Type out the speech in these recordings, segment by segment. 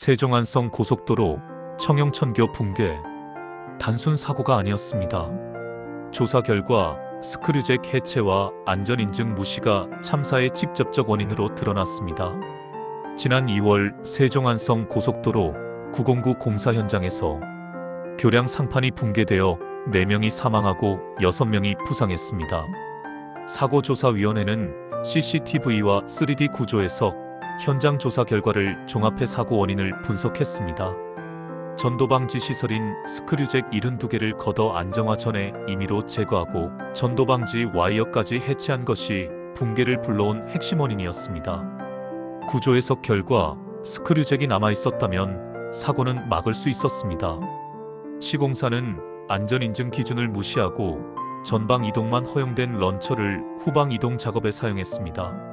세종안성 고속도로 청영천교 붕괴 단순 사고가 아니었습니다. 조사 결과 스크류잭 해체와 안전인증 무시가 참사의 직접적 원인으로 드러났습니다. 지난 2월 세종안성 고속도로 909 공사 현장에서 교량 상판이 붕괴되어 4명이 사망하고 6명이 부상했습니다. 사고조사위원회는 CCTV와 3D 구조에서 현장 조사 결과를 종합해 사고 원인을 분석했습니다. 전도방지 시설인 스크류잭 72개를 걷어 안정화 전에 임의로 제거하고 전도방지 와이어까지 해체한 것이 붕괴를 불러온 핵심 원인이었습니다. 구조 해석 결과 스크류잭이 남아 있었다면 사고는 막을 수 있었습니다. 시공사는 안전인증 기준을 무시하고 전방 이동만 허용된 런처를 후방 이동 작업에 사용했습니다.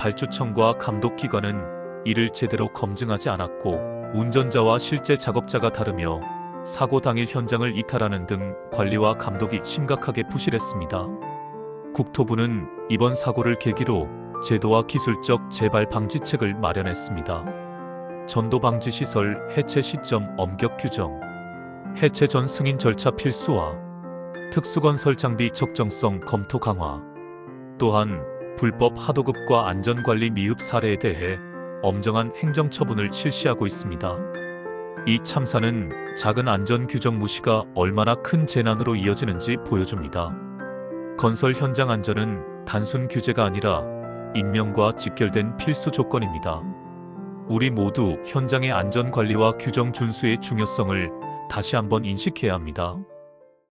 발주청과 감독기관은 이를 제대로 검증하지 않았고 운전자와 실제 작업자가 다르며 사고 당일 현장을 이탈하는 등 관리와 감독이 심각하게 부실했습니다. 국토부는 이번 사고를 계기로 제도와 기술적 재발 방지책을 마련했습니다. 전도 방지 시설 해체 시점 엄격 규정, 해체 전 승인 절차 필수화, 특수건설 장비 적정성 검토 강화, 또한 불법 하도급과 안전관리 미흡 사례에 대해 엄정한 행정처분을 실시하고 있습니다. 이 참사는 작은 안전 규정 무시가 얼마나 큰 재난으로 이어지는지 보여줍니다. 건설 현장 안전은 단순 규제가 아니라 인명과 직결된 필수 조건입니다. 우리 모두 현장의 안전 관리와 규정 준수의 중요성을 다시 한번 인식해야 합니다.